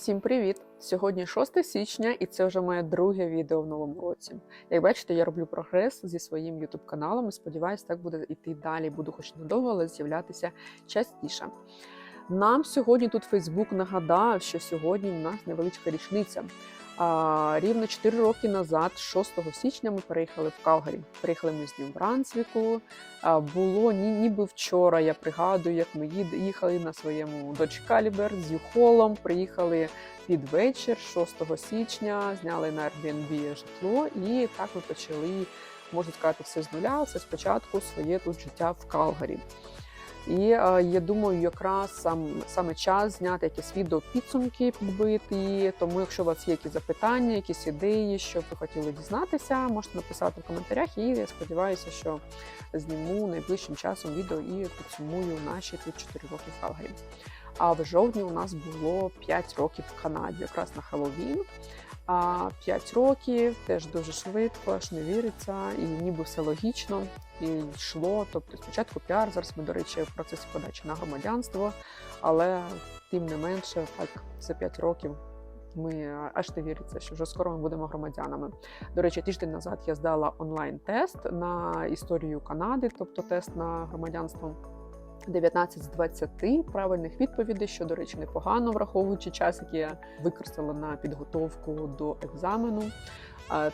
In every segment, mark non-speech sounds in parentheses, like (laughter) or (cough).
Всім привіт! Сьогодні 6 січня, і це вже моє друге відео в новому році. Як бачите, я роблю прогрес зі своїм youtube каналом і сподіваюся, так буде йти далі. Буду хоч надовго, але з'являтися частіше. Нам сьогодні тут Facebook нагадав, що сьогодні у нас невеличка річниця. Рівно 4 роки назад, 6 січня, ми переїхали в Калгарі. Приїхали ми з Нью Брансвіку. А, було ні, ніби вчора. Я пригадую, як ми їхали на своєму Dodge Caliber з Юхолом. Приїхали під вечір, 6 січня, зняли на Airbnb житло, і так ми почали, можна сказати, все з нуля, все спочатку своє тут життя в Калгарі. І е, я думаю, якраз сам саме час зняти якісь відео підсумки підбити. Тому, якщо у вас є якісь запитання, якісь ідеї, що ви хотіли дізнатися, можете написати в коментарях. І я сподіваюся, що зніму найближчим часом відео і підсумую наші тут 4 роки в Калгарі. А в жовтні у нас було 5 років в Канаді, якраз на Хеллоуін. А 5 років теж дуже швидко, аж не віриться, і ніби все логічно і йшло. Тобто спочатку піар, зараз ми, до речі, в процесі подачі на громадянство, але тим не менше, так за 5 років. Ми аж не віриться, що вже скоро ми будемо громадянами. До речі, тиждень назад я здала онлайн-тест на історію Канади, тобто тест на громадянство. 19 з 20 правильних відповідей, що, до речі, непогано, враховуючи час, який я використала на підготовку до екзамену.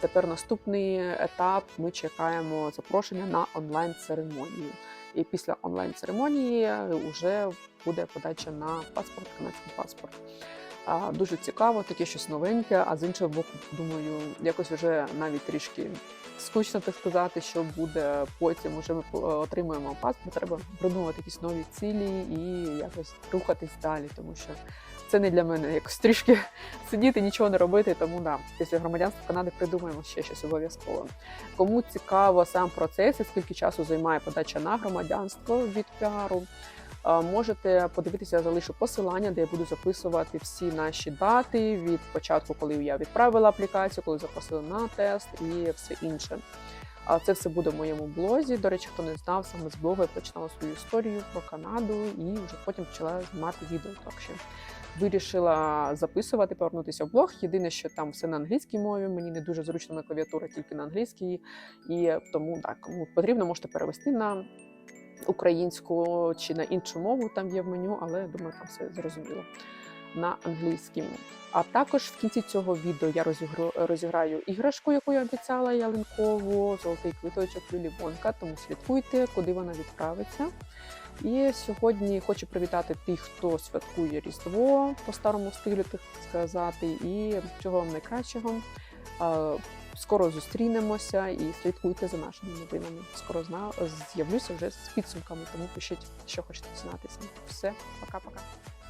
Тепер наступний етап. Ми чекаємо запрошення на онлайн-церемонію. І після онлайн-церемонії вже буде подача на паспорт, канадський паспорт. Дуже цікаво, таке щось новеньке. А з іншого боку, думаю, якось вже навіть трішки скучно так сказати, що буде потім. Уже ми е, отримуємо паспорт. Треба придумувати якісь нові цілі і якось рухатись далі, тому що це не для мене якось трішки (laughs) сидіти, нічого не робити. Тому да, після громадянства Канади придумаємо ще щось обов'язково. Кому цікаво сам процес і скільки часу займає подача на громадянство від піару. Е, Можете подивитися, я залишу посилання, де я буду записувати всі наші дати від початку, коли я відправила аплікацію, коли запросили на тест і все інше. А це все буде в моєму блозі. До речі, хто не знав, саме з блогу я починала свою історію про Канаду і вже потім почала знімати відео. Так що вирішила записувати, повернутися в блог. Єдине, що там все на англійській мові. Мені не дуже зручно на клавіатура тільки на англійській, і тому так кому потрібно, можете перевести на українську чи на іншу мову. Там є в меню, але я думаю, там все зрозуміло на англійській. А також в кінці цього відео я розіграю, іграшку, яку я обіцяла ялинкову, золотий квиточок Лілі Вонка, тому слідкуйте, куди вона відправиться. І сьогодні хочу привітати тих, хто святкує Різдво по старому стилю, так сказати, і всього вам найкращого. Скоро зустрінемося і слідкуйте за нашими новинами. Скоро з'явлюся вже з підсумками, тому пишіть, що хочете дізнатися. Все, пока-пока.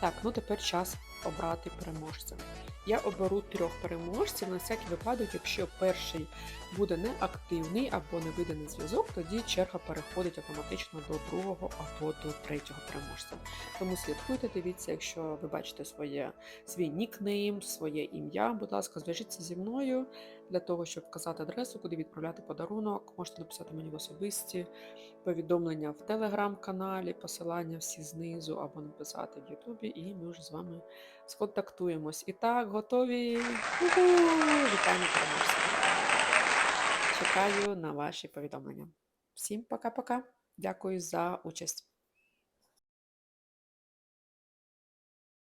Так, ну тепер час обрати переможця. Я оберу трьох переможців на всякий випадок, якщо перший буде неактивний або не на зв'язок, тоді черга переходить автоматично до другого або до третього переможця. Тому слідкуйте, дивіться, якщо ви бачите своє, свій нікнейм, своє ім'я, будь ласка, зв'яжіться зі мною для того, щоб вказати адресу, куди відправляти подарунок. Можете написати мені в особисті повідомлення в телеграм-каналі, посилання всі знизу, або написати в Ютубі, і ми вже з вами сконтактуємось. І так, готові. Вітаємо переможців. Чекаю на ваші повідомлення. Всім пока-пока. Дякую за участь.